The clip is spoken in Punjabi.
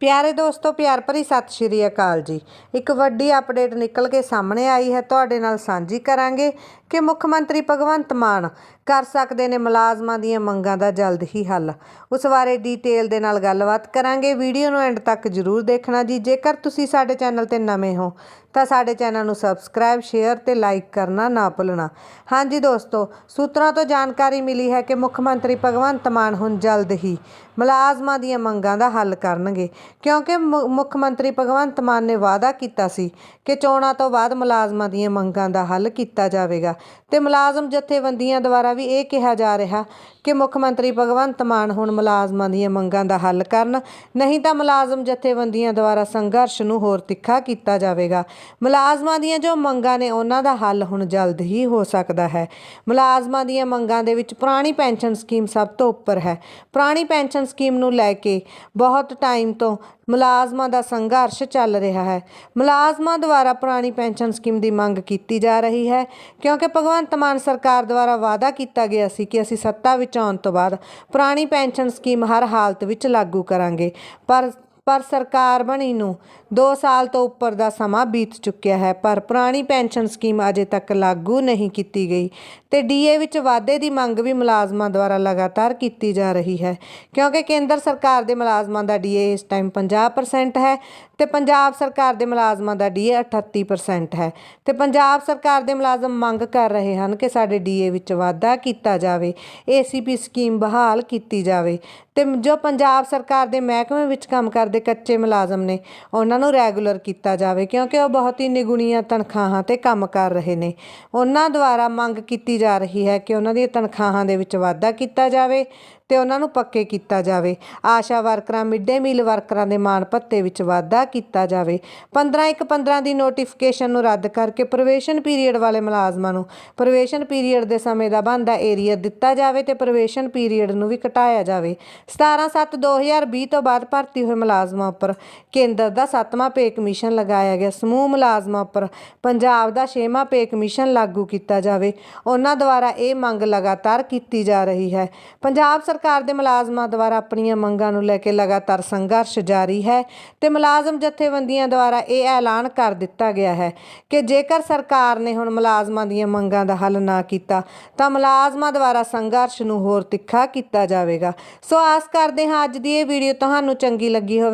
ਪਿਆਰੇ ਦੋਸਤੋ, ਪਿਆਰ ਭਰੀ ਸਤਿ ਸ਼੍ਰੀ ਅਕਾਲ ਜੀ। ਇੱਕ ਵੱਡੀ ਅਪਡੇਟ ਨਿਕਲ ਕੇ ਸਾਹਮਣੇ ਆਈ ਹੈ। ਤੁਹਾਡੇ ਨਾਲ ਸਾਂਝੀ ਕਰਾਂਗੇ ਕਿ ਮੁੱਖ ਮੰਤਰੀ ਭਗਵੰਤ ਮਾਨ ਕਰ ਸਕਦੇ ਨੇ ਮੁਲਾਜ਼ਮਾਂ ਦੀਆਂ ਮੰਗਾਂ ਦਾ ਜਲਦ ਹੀ ਹੱਲ। ਉਸ ਬਾਰੇ ਡੀਟੇਲ ਦੇ ਨਾਲ ਗੱਲਬਾਤ ਕਰਾਂਗੇ। ਵੀਡੀਓ ਨੂੰ ਐਂਡ ਤੱਕ ਜਰੂਰ ਦੇਖਣਾ ਜੀ। ਜੇਕਰ ਤੁਸੀਂ ਸਾਡੇ ਚੈਨਲ ਤੇ ਨਵੇਂ ਹੋ, ਤਾਂ ਸਾਡੇ ਚੈਨਲ ਨੂੰ ਸਬਸਕ੍ਰਾਈਬ ਸ਼ੇਅਰ ਤੇ ਲਾਈਕ ਕਰਨਾ ਨਾ ਭੁੱਲਣਾ। ਹਾਂਜੀ ਦੋਸਤੋ, ਸੂਤਰਾਂ ਤੋਂ ਜਾਣਕਾਰੀ ਮਿਲੀ ਹੈ ਕਿ ਮੁੱਖ ਮੰਤਰੀ ਭਗਵੰਤ ਮਾਨ ਹੁਣ ਜਲਦ ਹੀ ਮੁਲਾਜ਼ਮਾਂ ਦੀਆਂ ਮੰਗਾਂ ਦਾ ਹੱਲ ਕਰਨਗੇ। ਕਿਉਂਕਿ ਮੁ- ਮੁੱਖ ਮੰਤਰੀ ਭਗਵੰਤ ਮਾਨ ਨੇ ਵਾਅਦਾ ਕੀਤਾ ਸੀ ਕਿ ਚੋਣਾਂ ਤੋਂ ਬਾਅਦ ਮੁਲਾਜ਼ਮਾਂ ਦੀਆਂ ਮੰਗਾਂ ਦਾ ਹੱਲ ਕੀਤਾ ਜਾਵੇਗਾ। ਤੇ ਮੁਲਾਜ਼ਮ ਜਥੇਬੰਦੀਆਂ ਦੁਆਰਾ ਵੀ ਇਹ ਕਿਹਾ ਜਾ ਰਿਹਾ ਕਿ ਮੁੱਖ ਮੰਤਰੀ ਭਗਵੰਤ ਮਾਨ ਹੁਣ ਮੁਲਾਜ਼ਮਾਂ ਦੀਆਂ ਮੰਗਾਂ ਦਾ ਹੱਲ ਕਰਨ, ਨਹੀਂ ਤਾਂ ਮੁਲਾਜ਼ਮ ਜਥੇਬੰਦੀਆਂ ਦੁਆਰਾ ਸੰਘਰਸ਼ ਨੂੰ ਹੋਰ ਤਿੱਖਾ ਕੀਤਾ ਜਾਵੇਗਾ। ਮੁਲਾਜ਼ਮਾਂ ਦੀਆਂ ਜੋ ਮੰਗਾਂ ਨੇ ਉਹਨਾਂ ਦਾ ਹੱਲ ਹੁਣ ਜਲਦ ਹੀ ਹੋ ਸਕਦਾ ਹੈ। ਮੁਲਾਜ਼ਮਾਂ ਦੀਆਂ ਮੰਗਾਂ ਦੇ ਵਿੱਚ ਪੁਰਾਣੀ ਪੈਨਸ਼ਨ ਸਕੀਮ ਸਭ ਤੋਂ ਉੱਪਰ ਹੈ। ਪੁਰਾਣੀ ਪੈਨਸ਼ਨ ਸਕੀਮ ਨੂੰ ਲੈ ਕੇ ਬਹੁਤ ਟਾਈਮ ਤੋਂ ਮੁਲਾਜ਼ਮਾਂ ਦਾ ਸੰਘਰਸ਼ ਚੱਲ ਰਿਹਾ ਹੈ। ਮੁਲਾਜ਼ਮਾਂ ਦੁਆਰਾ ਪੁਰਾਣੀ ਪੈਨਸ਼ਨ ਸਕੀਮ ਦੀ ਮੰਗ ਕੀਤੀ ਜਾ ਰਹੀ ਹੈ, ਕਿਉਂਕਿ ਭਗਵੰਤ ਮਾਨ ਸਰਕਾਰ ਦੁਆਰਾ ਵਾਅਦਾ ਕੀਤਾ ਗਿਆ ਸੀ ਕਿ ਅਸੀਂ ਸੱਤਾ ਵਿੱਚ ਆਉਣ ਤੋਂ ਬਾਅਦ ਪੁਰਾਣੀ ਪੈਨਸ਼ਨ ਸਕੀਮ ਹਰ ਹਾਲਤ ਵਿੱਚ ਲਾਗੂ ਕਰਾਂਗੇ। ਪਰ ਪਰ ਸਰਕਾਰ ਬਣੀ ਨੂੰ 2 ਸਾਲ ਤੋਂ ਉੱਪਰ ਦਾ ਸਮਾਂ ਬੀਤ ਚੁੱਕਿਆ ਹੈ, ਪਰ ਪੁਰਾਣੀ ਪੈਨਸ਼ਨ ਸਕੀਮ ਅਜੇ ਤੱਕ ਲਾਗੂ ਨਹੀਂ ਕੀਤੀ ਗਈ ਤੇ ਡੀਏ ਵਿੱਚ ਵਾਧੇ ਦੀ ਮੰਗ ਵੀ ਮੁਲਾਜ਼ਮਾਂ ਦੁਆਰਾ ਲਗਾਤਾਰ ਕੀਤੀ ਜਾ ਰਹੀ ਹੈ, ਕਿਉਂਕਿ ਕੇਂਦਰ ਸਰਕਾਰ ਦੇ ਮੁਲਾਜ਼ਮਾਂ ਦਾ ਡੀਏ ਇਸ ਟਾਈਮ 50% ਹੈ ਤੇ ਪੰਜਾਬ ਸਰਕਾਰ ਦੇ ਮੁਲਾਜ਼ਮਾਂ ਦਾ ਡੀਏ 38% ਹੈ। ਤੇ ਪੰਜਾਬ ਸਰਕਾਰ ਦੇ ਮੁਲਾਜ਼ਮ ਮੰਗ ਕਰ ਰਹੇ ਹਨ ਕਿ ਸਾਡੇ ਡੀਏ ਵਿੱਚ ਵਾਧਾ ਕੀਤਾ ਜਾਵੇ ਏਸੀਪੀ ਸਕੀਮ ਬਹਾਲ ਕੀਤੀ ਜਾਵੇ ਤੇ ਜੋ ਪੰਜਾਬ ਸਰਕਾਰ ਦੇ ਮਹਿਕਮੇ ਵਿੱਚ ਕੰਮ ਕਰਦੇ ਦੇ ਕੱਚੇ ਮੁਲਾਜ਼ਮ ਨੇ, ਉਹਨਾਂ ਨੂੰ ਰੈਗੂਲਰ ਕੀਤਾ ਜਾਵੇ, ਕਿਉਂਕਿ ਉਹ ਬਹੁਤ ਹੀ ਨਿਗੁਣੀਆਂ ਤਨਖਾਹਾਂ ਤੇ ਕੰਮ ਕਰ ਰਹੇ ਨੇ। ਉਹਨਾਂ ਦੁਆਰਾ ਮੰਗ ਕੀਤੀ ਜਾ ਰਹੀ ਹੈ ਕਿ ਉਹਨਾਂ ਦੀਆਂ ਤਨਖਾਹਾਂ ਦੇ ਵਿੱਚ ਵਾਧਾ ਕੀਤਾ ਜਾਵੇ ਤੇ ਉਹਨਾਂ ਨੂੰ ਪੱਕੇ ਕੀਤਾ ਜਾਵੇ। ਆਸ਼ਾ ਵਰਕਰਾਂ, ਮਿੱਡੇ ਮੀਲ ਵਰਕਰਾਂ ਦੇ ਮਾਣ ਭੱਤੇ ਵਿੱਚ ਵਾਧਾ ਕੀਤਾ ਜਾਵੇ। 15 ਇੱਕ 15 ਦੀ ਨੋਟੀਫਿਕੇਸ਼ਨ ਨੂੰ ਰੱਦ ਕਰਕੇ ਪ੍ਰਵੇਸ਼ਨ ਪੀਰੀਅਡ ਵਾਲੇ ਮੁਲਾਜ਼ਮਾਂ ਨੂੰ, ਪ੍ਰਵੇਸ਼ਨ ਪੀਰੀਅਡ ਦੇ ਸਮੇਂ ਦਾ ਬਣਦਾ ਏਰੀਆ ਦਿੱਤਾ ਜਾਵੇ ਤੇ ਪ੍ਰਵੇਸ਼ਨ ਪੀਰੀਅਡ ਨੂੰ ਵੀ ਘਟਾਇਆ ਜਾਵੇ। 17 7 2020 ਤੋਂ ਬਾਅਦ ਭਰਤੀ ਹੋਏ ਮੁਲਾਜ਼ਮ ਮੁਲਾਜ਼ਮਾਂ ਉੱਪਰ ਕੇਂਦਰ ਦਾ 7ਵਾਂ ਪੇ ਕਮਿਸ਼ਨ ਲਗਾਇਆ ਗਿਆ। ਸਮੂਹ ਮੁਲਾਜ਼ਮਾਂ ਉੱਪਰ ਪੰਜਾਬ ਦਾ 6ਵਾਂ ਪੇ ਕਮਿਸ਼ਨ ਲਾਗੂ ਕੀਤਾ ਜਾਵੇ। ਉਹਨਾਂ ਦੁਆਰਾ ਇਹ ਮੰਗ ਲਗਾਤਾਰ ਕੀਤੀ ਜਾ ਰਹੀ ਹੈ। ਪੰਜਾਬ ਸਰਕਾਰ ਦੇ ਮੁਲਾਜ਼ਮਾਂ ਦੁਆਰਾ ਆਪਣੀਆਂ ਮੰਗਾਂ ਨੂੰ ਲੈ ਕੇ ਲਗਾਤਾਰ ਸੰਘਰਸ਼ ਜਾਰੀ ਹੈ ਤੇ ਮੁਲਾਜ਼ਮ ਜਥੇਬੰਦੀਆਂ ਦੁਆਰਾ ਇਹ ਐਲਾਨ ਕਰ ਦਿੱਤਾ ਗਿਆ ਹੈ ਕਿ ਜੇਕਰ ਸਰਕਾਰ ਨੇ ਹੁਣ ਮੁਲਾਜ਼ਮਾਂ ਦੀਆਂ ਮੰਗਾਂ ਦਾ ਹੱਲ ਨਾ ਕੀਤਾ, ਤਾਂ ਮੁਲਾਜ਼ਮਾਂ ਦੁਆਰਾ ਸੰਘਰਸ਼ ਨੂੰ ਹੋਰ ਤਿੱਖਾ ਕੀਤਾ ਜਾਵੇਗਾ। ਸੋ ਆਸ ਕਰਦੇ ਹਾਂ ਅੱਜ ਦੀ ਇਹ ਵੀਡੀਓ ਤੁਹਾਨੂੰ ਚੰਗੀ ਲੱਗੀ ਹੋਵੇ।